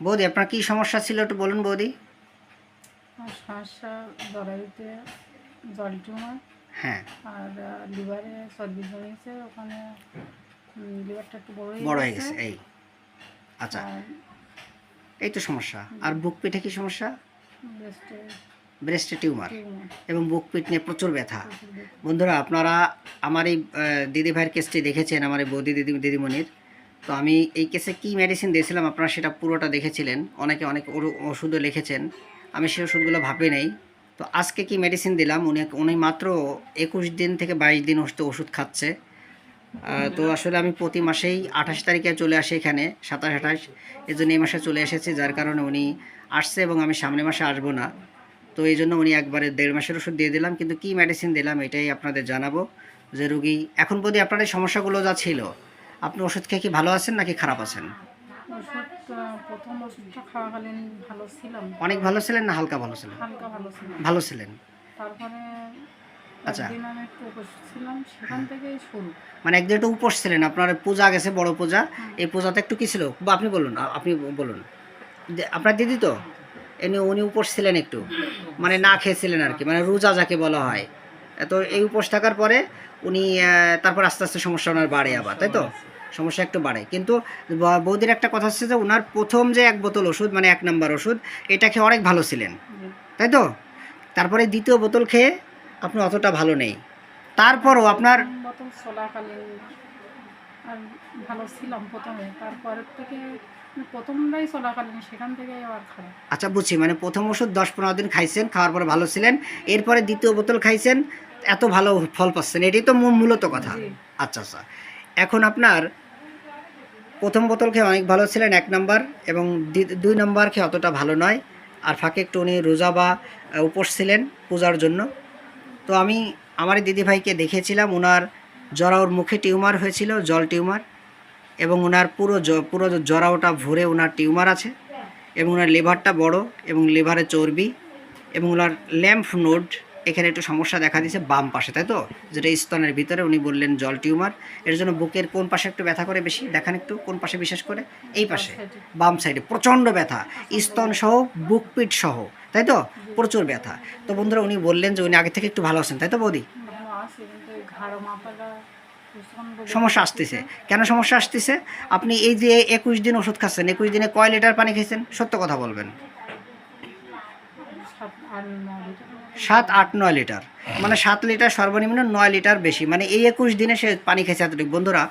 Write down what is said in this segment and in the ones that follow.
বৌদি আপনার কি সমস্যা ছিল একটু বলুন বৌদি? সমস্যা জরায়ুতে জল টিউমার। হ্যাঁ। আর লিভারে জমেছে ওখানে লিভারটা একটু বড় বড় হয়ে গেছে। এই। আচ্ছা। এই তো সমস্যা। আর বুক পিঠে কি সমস্যা? ব্রেস্টে ব্রেস্টে টিউমার। এবং বুক পিঠ নিয়ে প্রচুর ব্যথা। বন্ধুরা আপনারা আমার এই আহ, দিদি ভাইয়ের কেসটি দেখেছেন আমার এই বৌদি দিদি দিদিমণির। তো আমি এই কেসে কী মেডিসিন দিয়েছিলাম? আপনারা সেটা পুরোটা দেখেছিলেন। অনেকে অনেক ওষুধও লিখেছেন। আমি সেই ওষুধগুলো ভাবি নেই। তো আজকে কি মেডিসিন দিলাম? উনি উনি মাত্র একুশ দিন থেকে বাইশ দিন ওষুধ ওষুধ খাচ্ছে। তো আসলে আমি প্রতি মাসেই আঠাশ তারিখে চলে আসি এখানে সাতাশ আঠাশ। এই জন্য এই মাসে চলে এসেছি যার কারণে উনি আসছে এবং আমি সামনের মাসে আসব না। তো এই জন্য উনি একবারে দেড় মাসের ওষুধ দিয়ে দিলাম। কিন্তু কি মেডিসিন দিলাম এটাই আপনাদের জানাব যে রুগী এখন প্রতি আপনার এই সমস্যাগুলো যা ছিল আপনি ওষুধ খেয়ে কি ভালো আছেন নাকি খারাপ আছেন? অনেক ভালো ছিলেন না হালকা ভালো ছিলেন? হালকা ভালো ভালো ছিলেন। তারপরে আচ্ছা। শুরু। মানে একদিন একটু উপোস ছিলেন আপনার পূজা গেছে বড় পূজা। এই পূজাতে একটু কি ছিল? বা আপনি বলুন আপনি বলুন। আপনার দিদি তো? এমনি উনি উপোস ছিলেন একটু। মানে না খেয়েছিলেন আর কি মানে রোজা যাকে বলা হয়। তো এই উপোস থাকার পরে উনি তারপর আস্তে আস্তে সমস্যা ওনার বাড়ে আবার তাই তো? সমস্যা একটু বাড়ে। কিন্তু বৌদির একটা কথা হচ্ছে যে ওনার প্রথম যে এক বোতল ওষুধ মানে এক নম্বর ওষুধ এটা খেয়ে অনেক ভালো ছিলেন। তাই তো? তারপরে দ্বিতীয় বোতল খেয়ে আপনি অতটা ভালো নেই। তারপরও আপনার প্রথম বোতল চলাকালীন আর ভালো ছিলাম প্রথমে। তারপরের থেকে মানে প্রথমটাই চলাকালীন সেখান থেকে আবার খারাপ। আচ্ছা বুঝছি। মানে প্রথম ওষুধ দশ পনেরো দিন খাইছেন খাওয়ার পরে ভালো ছিলেন। এরপরে দ্বিতীয় বোতল খাইছেন এত ভালো ফল পাচ্ছেন এটাই তো মূলত কথা। আচ্ছা আচ্ছা। এখন আপনার প্রথম বোতল খেয়ে অনেক ভালো ছিলেন, এক নাম্বার এবং দুই নাম্বার খেয়ে অতটা ভালো নয়। আর ফাঁকে একটু উনি রোজা বা উপোস ছিলেন পূজার জন্য। তো আমি আমার দিদিভাইকে দেখেছিলাম ওনার জরাওর মুখে টিউমার হয়েছিল, জল টিউমার এবং ওনার পুরো পুরো জরাওটা ভরে ওনার টিউমার আছে এবং ওনার লিভারটা বড় এবং লিভারে চর্বি এবং ওনার ল্যাম্প নোড এখানে একটু সমস্যা দেখা দিয়েছে বাম পাশে তাই তো? যেটা স্তনের ভিতরে উনি বললেন জল টিউমার। এর জন্য বুকের কোন পাশে একটু ব্যথা করে বেশি? দেখান একটু কোন পাশে বিশেষ করে? এই পাশে। বাম সাইডে প্রচণ্ড ব্যথা। স্তন সহ বুক পিঠ সহ তাই তো? প্রচুর ব্যথা। তো বন্ধুরা উনি বললেন যে উনি আগে থেকে একটু ভালো আছেন তাই তো বৌদি? সমস্যা আসতেছে। কেন সমস্যা আসতেছে? আপনি এই যে একুশ দিন ওষুধ খাচ্ছেন একুশ দিনে কয় লিটার পানি খেয়েছেন? সত্য কথা বলবেন। সাত, আট, নয় লিটার। মানে সাত লিটার সর্বনিম্ন নয় লিটার বেশি। মানে এই একুশ দিনে সে পানি খেয়েছে এতটুকু। বন্ধুরা,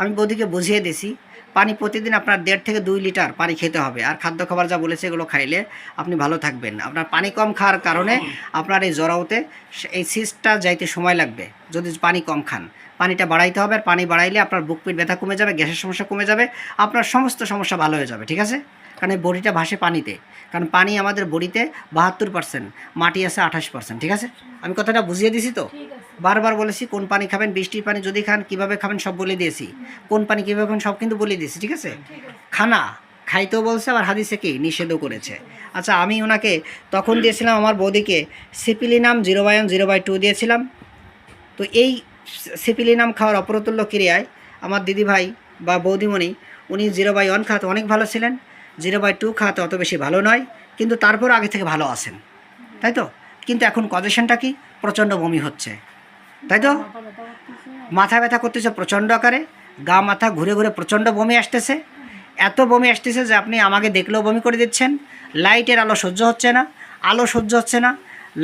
আমি বৌদিকে বুঝিয়ে দিছি, পানি প্রতিদিন আপনার দেড় থেকে দুই লিটার পানি খেতে হবে। আর খাদ্য খাবার যা বলেছে এগুলো খাইলে আপনি ভালো থাকবেন। আপনার পানি কম খাওয়ার কারণে আপনার এই জরাউতে এই সিস্টটা যাইতে সময় লাগবে, যদি পানি কম খান। পানিটা বাড়াইতে হবে। আর পানি বাড়াইলে আপনার বুক পিঠ ব্যথা কমে যাবে, গ্যাসের সমস্যা কমে যাবে, আপনার সমস্ত সমস্যা ভালো হয়ে যাবে। ঠিক আছে? কারণ এই বডিটা ভাসে পানিতে। কারণ পানি আমাদের বডিতে বাহাত্তর পার্সেন্ট মাটি আছে আঠাশ পার্সেন্ট ঠিক আছে? আমি কথাটা বুঝিয়ে দিছি তো? বারবার বলেছি কোন পানি খাবেন বৃষ্টির পানি যদি খান কীভাবে খাবেন সব বলে দিয়েছি। কোন পানি কীভাবে খাবেন সব কিন্তু বলে দিয়েছি ঠিক আছে? খানা খাইতেও বলছে আবার হাদিসে কি? নিষেধও করেছে। আচ্ছা আমি ওনাকে তখন দিয়েছিলাম আমার বৌদিকে সিপিলিনাম zero by one zero by two দিয়েছিলাম। তো এই সিপিলিনাম খাওয়ার অপ্রতুল্য ক্রিয়ায় আমার দিদিভাই বা বৌদিমণি উনি জিরো বাই ওয়ান খাওয়াতে অনেক ভালো ছিলেন। জিরো বাই টু খাওয়াতে অত বেশি ভালো নয়, কিন্তু তারপর আগে থেকে ভালো আছেন। তাই তো? কিন্তু এখন কজেশনটা কি? প্রচণ্ড বমি হচ্ছে। তাই তো? মাথা ব্যথা করতেছে মাথা ব্যথা করতেছে প্রচণ্ড আকারে, গা মাথা ঘুরে ঘুরে প্রচণ্ড বমি আসতেছে। এত বমি আসতেছে যে আপনি আমাকে দেখলেও বমি করে দিচ্ছেন। লাইটের আলো সহ্য হচ্ছে না, আলো সহ্য হচ্ছে না,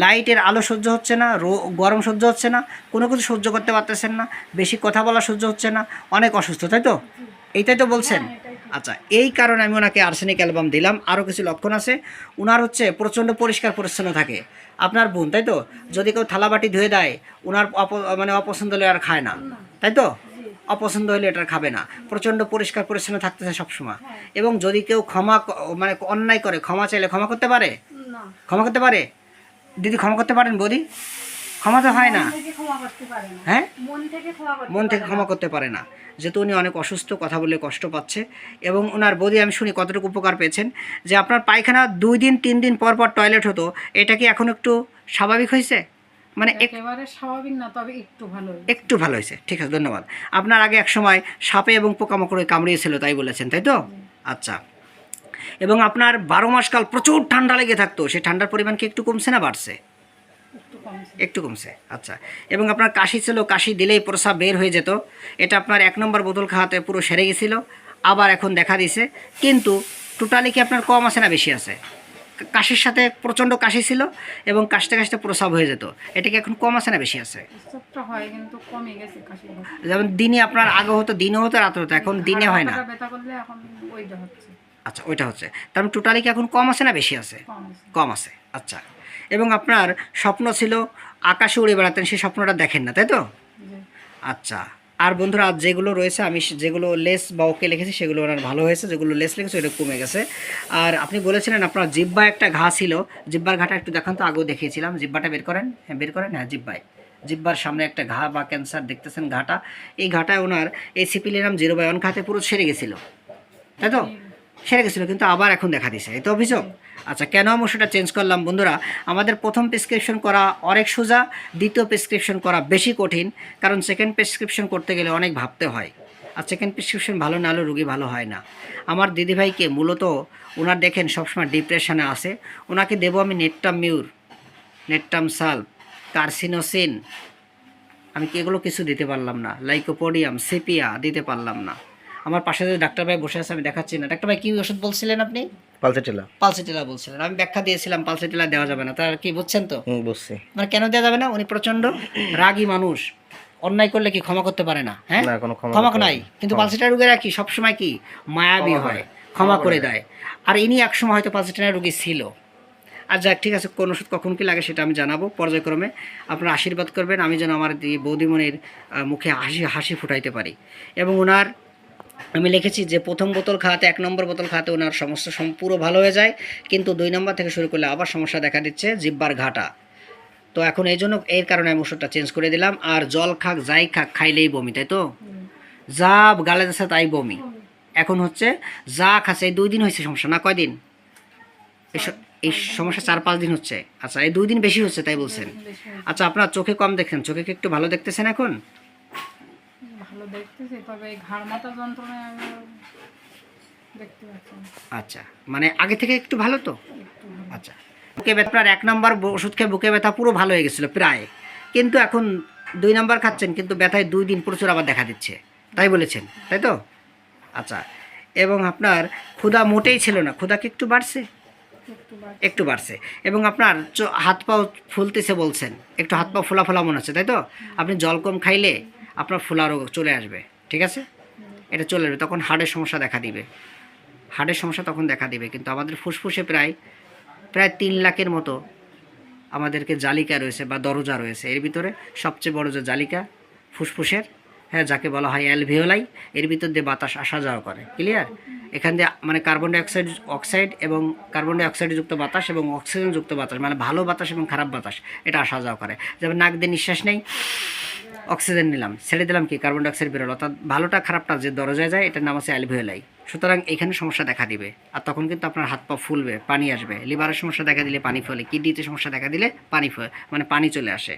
লাইটের আলো সহ্য হচ্ছে না, রো, গরম সহ্য হচ্ছে না, কোনো কিছু সহ্য করতে পারতেছেন না, বেশি কথা বলা সহ্য হচ্ছে না, অনেক অসুস্থ, তাই তো? এইটাই তো বলছেন। আচ্ছা এই কারণে আমি ওনাকে আর্সেনিক অ্যালবাম দিলাম। আরও কিছু লক্ষণ আছে। ওনার হচ্ছে প্রচণ্ড পরিষ্কার পরিচ্ছন্ন থাকে। আপনার বোন তাই তো? যদি কেউ থালাবাটি ধুয়ে দেয় ওনার অপ মানে অপছন্দ হলে আর খায় না। তাই তো? অপছন্দ হলে এটা খাবে না। প্রচণ্ড পরিষ্কার পরিচ্ছন্ন থাকতেছে সবসময়। এবং যদি কেউ ক্ষমা মানে অন্যায় করে ক্ষমা চাইলে ক্ষমা করতে পারে? ক্ষমা করতে পারে? দিদি ক্ষমা করতে পারেন বৌদি? ক্ষমা তো হয় না। হ্যাঁ? মন থেকে ক্ষমা করতে পারে ক্ষমা করতে পারে না। যেহেতু উনি অনেক অসুস্থ কথা বলে কষ্ট পাচ্ছে। এবং ওনার বদি আমি শুনি কতটুকু উপকার পেয়েছেন? যে আপনার পায়খানা দুই দিন তিন দিন পর পর টয়লেট হতো এটা কি এখন একটু স্বাভাবিক হয়েছে? মানে একেবারে স্বাভাবিক না তবে একটু ভালো একটু ভালো হয়েছে ঠিক আছে ধন্যবাদ। আপনার আগে এক সময় সাপে এবং পোকামাকড়ে কামড়িয়েছিল তাই বলেছেন তাই তো? আচ্ছা। এবং আপনার বারো মাসকাল প্রচুর ঠান্ডা লেগে থাকতো সেই ঠান্ডার পরিমাণ কি একটু কমছে না বাড়ছে? একটু কমছে আচ্ছা। এবং আপনার কাশি ছিল কাশি দিলেই প্রসাব বের হয়ে যেত। এটা আপনার এক নম্বর বোতল খাওয়াতে পুরো সেরে গেছিল আবার এখন দেখা দিছে। কিন্তু টোটালি কি আপনার কম আছে না বেশি আছে? কাশির সাথে প্রচণ্ড কাশি ছিল এবং কাশতে কাশতে প্রসাব হয়ে যেত। এটা কি এখন কম আছে না বেশি আছে? যেমন দিনে আপনার আগে হতো দিনে হতো রাত হতো এখন দিনে হয় না। আচ্ছা ওইটা হচ্ছে। তার মানে টোটালি কি এখন কম আছে না বেশি আছে। কম আছে আচ্ছা। এবং আপনার স্বপ্ন ছিল আকাশে উড়ে বেড়াতেন সেই স্বপ্নটা দেখেন না তাই তো? আচ্ছা আর বন্ধুরা আজ যেগুলো রয়েছে আমি যেগুলো লেস বা ওকে লিখেছি সেগুলো ওনার ভালো হয়েছে যেগুলো লেস লিখেছে ওটা কমে গেছে। আর আপনি বলেছিলেন আপনার জিব্বা একটা ঘা ছিল জিব্বার ঘাটা একটু দেখান তো আগেও দেখিয়েছিলাম। জিব্বাটা বের করেন? হ্যাঁ বের করেন? হ্যাঁ জিব্বায় জিব্বার সামনে একটা ঘা বা ক্যান্সার দেখতেছেন ঘাটা। এই ঘাটায় ওনার এই সিপিলিনাম জিরো বাই ওয়ান খাতে পুরো সেরে গেছিল। তাই তো? সেরে গেছিল কিন্তু আবার এখন দেখা দিছে। এই তো অভিযোগ? আচ্ছা কেন আমি সেটা চেঞ্জ করলাম বন্ধুরা? আমাদের প্রথম প্রেসক্রিপশন করা অনেক সোজা, দ্বিতীয় প্রেসক্রিপশন করা বেশি কঠিন, কারণ সেকেন্ড প্রেসক্রিপশন করতে গেলে অনেক ভাবতে হয়। আর সেকেন্ড প্রেসক্রিপশন ভালো না হলে রুগী ভালো হয় না। আমার দিদিভাইকে মূলত ওনার দেখেন সবসময় ডিপ্রেশনে আসে ওনাকে দেবো আমি নেটটাম মিউর নেটটাম সাল কার্সিনোসিন আমি কি এগুলো কিছু দিতে পারলাম না লাইকোপোডিয়াম সেপিয়া দিতে পারলাম না। আমার পাশে যে ডাক্তার ভাই বসে আছে আমি দেখাচ্ছি না। ডাক্তার ভাই কি ওষুধ বলছিলেন আপনি? পালসেটেলা। পালসেটিলা বলছিলেন। আমি ব্যাখ্যা দিয়েছিলাম পালসেটিলা দেওয়া যাবে না। তার কি বুঝছেন তো? বুঝছি। মানে কেন দেওয়া যাবে না? উনি প্রচণ্ড রাগী মানুষ। অন্যায় করলে কি ক্ষমা করতে পারে না? হ্যাঁ? না, কোনো ক্ষমা নাই। কিন্তু। পালসেটিলা রোগীরা কি সবসময় কি? মায়াবী হয় ক্ষমা করে দেয়। আর ইনি একসময় হয়তো পালসেটিলা রোগী ছিল। আর যাক ঠিক আছে কোন ওষুধ কখন কি লাগে সেটা আমি জানাব। পর্যায়ক্রমে আপনারা আশীর্বাদ করবেন আমি যেন আমার বৌদিমণির আহ, মুখে হাসি হাসি ফুটাইতে পারি। এবং ওনার আমি লিখেছি যে প্রথম বোতল খাওয়াতে এক নম্বর বোতল খাওয়াতে ওনার সমস্যা সম- পুরো ভালো হয়ে যায় কিন্তু দুই নম্বর থেকে শুরু করলে আবার সমস্যা দেখা দিচ্ছে জিব্বার ঘাটা। তো এখন এই জন্য এর কারণে আমি ওষুধটা চেঞ্জ করে দিলাম আর জল খাক যাই খাক খাইলেই বমি তাই তো? যা গালে যাচ্ছে তাই বমি। এখন হচ্ছে যা খাচ্ছে এই দুই দিন হয়েছে সমস্যা না কয়দিন? এই এই সমস্যা চার পাঁচ দিন হচ্ছে। আচ্ছা এই দুই দিন বেশি হচ্ছে তাই বলছেন। আচ্ছা আপনার চোখে কম দেখছেন চোখে কি একটু ভালো দেখতেছেন এখন? দেখতেছি তবে এই ঘাড় মাথা যন্ত্রণায় আমি দেখতে পাচ্ছি না। আচ্ছা মানে আগে থেকে একটু ভালো তো? আচ্ছা বুকে ব্যথা আপনার এক নম্বর ব- ওষুধ খেয়ে বুকে ব্যথা পুরো ভালো হয়ে গেছিল প্রায়। কিন্তু এখন দুই নম্বর খাচ্ছেন কিন্তু ব্যথায় দুই দিন প্রচুর আবার দেখা দিচ্ছে। তাই বলেছেন তাই তো? আচ্ছা এবং আপনার ক্ষুধা মোটেই ছিল না ক্ষুধা কি একটু বাড়ছে? একটু বাড়ছে। একটু বাড়ছে। এবং আপনার চো- হাত পাও ফুলতেছে বলছেন একটু হাত পা ফোলা ফোলা মনে হচ্ছে তাই তো? আপনি জল কম খাইলে আপনার ফোলা রোগ চলে আসবে, ঠিক আছে? এটা চলে আসবে, তখন হার্টের সমস্যা দেখা দিবে। হার্টের সমস্যা তখন দেখা দিবে, কিন্তু আমাদের ফুসফুসে প্রায় প্রায় তিন লাখের মতো আমাদেরকে জালিকা রয়েছে বা দরজা রয়েছে। এর ভিতরে সবচেয়ে বড় যে জালিকা ফুসফুসের হ্যাঁ যাকে বলা হয় অ্যালভিওলাই, এর ভিতর দিয়ে বাতাস আসা যাওয়া করে, ক্লিয়ার? এখান দিয়ে মানে কার্বন ডাইঅক্সাইড, অক্সাইড এবং কার্বন ডাইঅক্সাইড যুক্ত বাতাস এবং অক্সিজেন যুক্ত বাতাস মানে ভালো বাতাস এবং খারাপ বাতাস, এটা আসা যাওয়া করে। যেমন নাক দিয়ে নিঃশ্বাস নেই অক্সিজেন নিলাম, ছেড়ে দিলাম কি? কার্বন ডাইঅক্সাইড বেরোলো। অর্থাৎ ভালোটা খারাপটা যে দরজায় যায়, এটার নাম আছে অ্যালভিওলাই। সুতরাং এখানে সমস্যা দেখা দিবে। আর তখন কিন্তু আপনার হাত পা ফুলবে, পানি আসবে। লিভারের সমস্যা দেখা দিলে পানি ফলে, কিডনিতে সমস্যা দেখা দিলে পানি ফলে মানে পানি চলে আসে।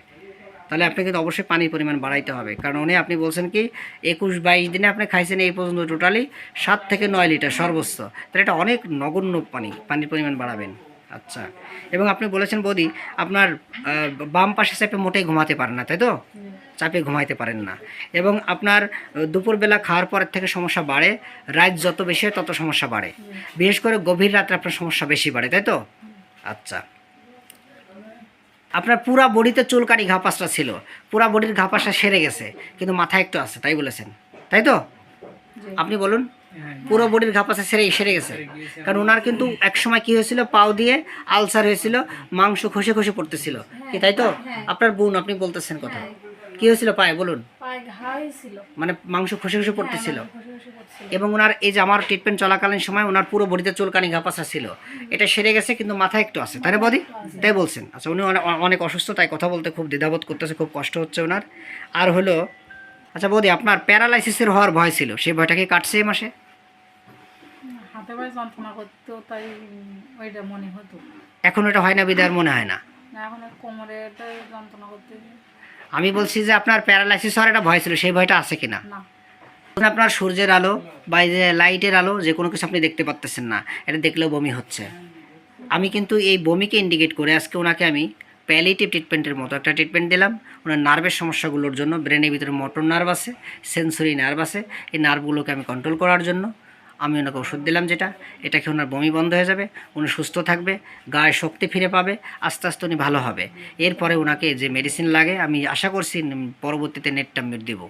তাহলে আপনি কিন্তু অবশ্যই পানির পরিমাণ বাড়াইতে হবে। কারণ উনি আপনি বলছেন কি, একুশ বাইশ দিনে আপনি খাইছেন এই পর্যন্ত টোটালি সাত থেকে নয় লিটার সর্বোচ্চ। তাহলে এটা অনেক নগণ্য পানি, পানির পরিমাণ বাড়াবেন। আচ্ছা। এবং আপনি বলেছেন বৌদি আপনার বাম পাশে চাপে মোটেই ঘুমাতে পারেন না তাই তো? চাপে ঘুমাইতে পারেন না। এবং আপনার দুপুরবেলা খাওয়ার পরের থেকে সমস্যা বাড়ে রাত যত বেশি হয় তত সমস্যা বাড়ে। বিশেষ করে গভীর রাত্রে আপনার সমস্যা বেশি বাড়ে তাই তো? আচ্ছা। আপনার পুরা বডিতে চুলকানি ঘাপাসটা ছিল। পুরা বডির ঘাপাসটা সেরে গেছে কিন্তু মাথায় একটু আছে তাই বলেছেন। তাই তো? আপনি বলুন। পুরো বডির ঘাপাসা সেরে সেরে গেছে। কারণ ওনার কিন্তু এক সময় কি হয়েছিল পাও দিয়ে আলসার হয়েছিল মাংস খসে খসে পড়তেছিল। কি তাই তো? আপনার বোন আপনি বলতেছেন কথা। কি হয়েছিল পায়ে বলুন। ঘা মানে মাংস খসে খসে পড়তেছিল। এবং ওনার এই যে আমার ট্রিটমেন্ট চলাকালীন সময় ওনার পুরো বডিতে চুলকানি ঘাপাসা ছিল। এটা সেরে গেছে কিন্তু মাথায় একটু আছে। তাই বদি? তাই বলছেন। আচ্ছা উনি অনেক অসুস্থ তাই কথা বলতে খুব দ্বিধাবোধ করতেছে খুব কষ্ট হচ্ছে ওনার। আর হলো আচ্ছা বৌদি আপনার প্যারালাইসিসের হওয়ার ভয় ছিল। সেই ভয়টা কি কাটছে এই মাসে? যন্ত্রণা করতো তাই ওইটা মনে হতো। এখন এটা হয় না বিদার মনে হয় না? না এখন কোমরে যন্ত্রণা করতে আমি বলছি যে আপনার প্যারালাইসিস হওয়ার একটা ভয় ছিল সেই ভয়টা আছে কিনা? না। আপনার সূর্যের আলো বা এই যে লাইটের আলো যে কোনো কিছু আপনি দেখতে পারতেছেন না এটা দেখলেও বমি হচ্ছে। আমি কিন্তু এই বমিকে ইন্ডিকেট করে আজকে ওনাকে আমি প্যালিটিভ ট্রিটমেন্টের মতো একটা ট্রিটমেন্ট দিলাম। ওনার নার্ভের সমস্যাগুলোর জন্য ব্রেনের ভিতরে মোটর নার্ভ আছে সেন্সরি নার্ভ আছে। এই নার্ভগুলোকে আমি কন্ট্রোল করার জন্য আমি ওনাকে ওষুধ দিলাম যেটা। এটা খেয়ে ওনার বমি বন্ধ হয়ে যাবে, উনি সুস্থ থাকবে, গায়ে শক্তি ফিরে পাবে, আস্তে আস্তে উনি ভালো হবে। এরপরে ওনাকে যে মেডিসিন লাগে, আমি আশা করছি পরবর্তীতে নেটটা দেবো।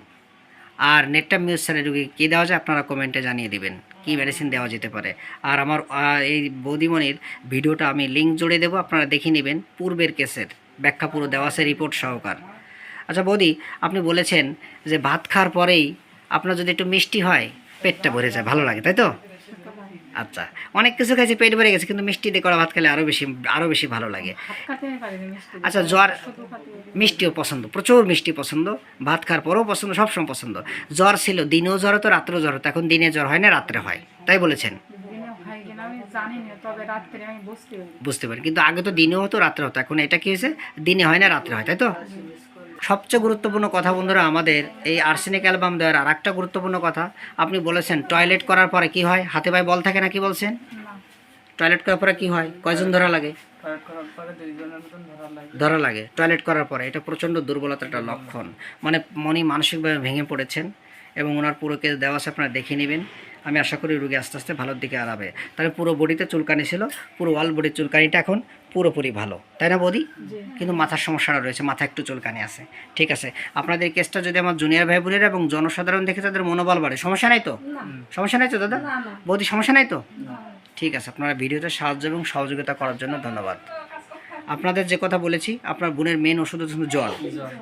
আর নেটটা মিউজ স্যারের রোগী কী দেওয়া যায় আপনারা কমেন্টে জানিয়ে দিবেন, কী মেডিসিন দেওয়া যেতে পারে। আর আমার এই বৌদিমণির ভিডিওটা আমি লিঙ্ক জুড়ে দেবো, আপনারা দেখে নেবেন পূর্বের কেসের, ব্যাখ্যা পুরো দেওয়া আছে রিপোর্ট সহকার। আচ্ছা বৌদি, আপনি বলেছেন যে ভাত খাওয়ার পরেই আপনার যদি একটু মিষ্টি হয় পেটটা ভরে যায়, ভালো লাগে, তাই তো আচ্ছা অনেক কিছু খাইছি, পেট ভরে গেছে, কিন্তু মিষ্টি দিয়ে করা ভাত খেলে আরও বেশি আরও বেশি ভালো লাগে। আচ্ছা জ্বর। মিষ্টিও পছন্দ, প্রচুর মিষ্টি পছন্দ, ভাত খাওয়ার পরেও পছন্দ, সবসময় পছন্দ জ্বর ছিল, দিনেও জ্বর হতো, রাত্রেও জ্বর হতো, এখন দিনে জ্বর হয় না, রাত্রে হয়, তাই বলেছেন বুঝতে পারি, কিন্তু আগে তো দিনেও হতো, রাত্রে হতো, এখন এটা কি হয়েছে দিনে হয় না, রাত্রে হয়, তাই তো সবচেয়ে গুরুত্বপূর্ণ কথা বন্ধুরা আমাদের এই আর্সেনিক অ্যালবাম দেওয়ার আর একটা গুরুত্বপূর্ণ কথা। আপনি বলেছেন টয়লেট করার পরে কি হয়? হাতে পায়ে বল থাকে না কি বলছেন? টয়লেট করার পরে কি হয়? কয়জন ধরা লাগে? ধরা লাগে। টয়লেট করার পরে এটা প্রচণ্ড দুর্বলতার একটা লক্ষণ। মানে মনি মানসিকভাবে ভেঙে পড়েছেন এবং ওনার পুরো কেস দেওয়া আছে আপনারা দেখে নেবেন। আমি আশা করি রুগী আস্তে আস্তে ভালোর দিকে আরাবে তাহলে পুরো বডিতে চুলকানি ছিল পুরো অল বডির চুলকানিটা এখন পুরোপুরি ভালো। তাই না বৌদি? কিন্তু মাথার সমস্যাটা রয়েছে মাথা একটু চুলকানি আছে। ঠিক আছে আপনাদের কেসটা যদি আমার জুনিয়র ভাই বোনেরা এবং জনসাধারণ দেখে তাদের মনোবল বাড়ে সমস্যা নাই তো? সমস্যা নাই তো দাদা? বৌদি সমস্যা নাই তো? ঠিক আছে আপনারা ভিডিওতে সাহায্য এবং সহযোগিতা করার জন্য ধন্যবাদ। আপনাদের যে কথা বলেছি আপনার বোনের মেন ওষুধ হচ্ছে কিন্তু জল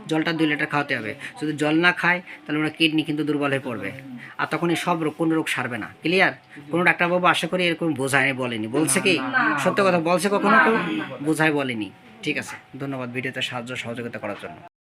জলটা দুই লিটার খাওয়াতে হবে যদি জল না খায় তাহলে ওনার কিডনি কিন্তু দুর্বল হয়ে পড়বে আর তখন এই সব রোগ কোনো রোগ সারবে না ক্লিয়ার কোনো ডাক্তারবাবু আশা করি এরকম বোঝায় বলেনি বলছে কি সত্য কথা বলছে কখনো কেউ বোঝায় বলেনি ঠিক আছে ধন্যবাদ ভিডিওতে সাহায্য সহযোগিতা করার জন্য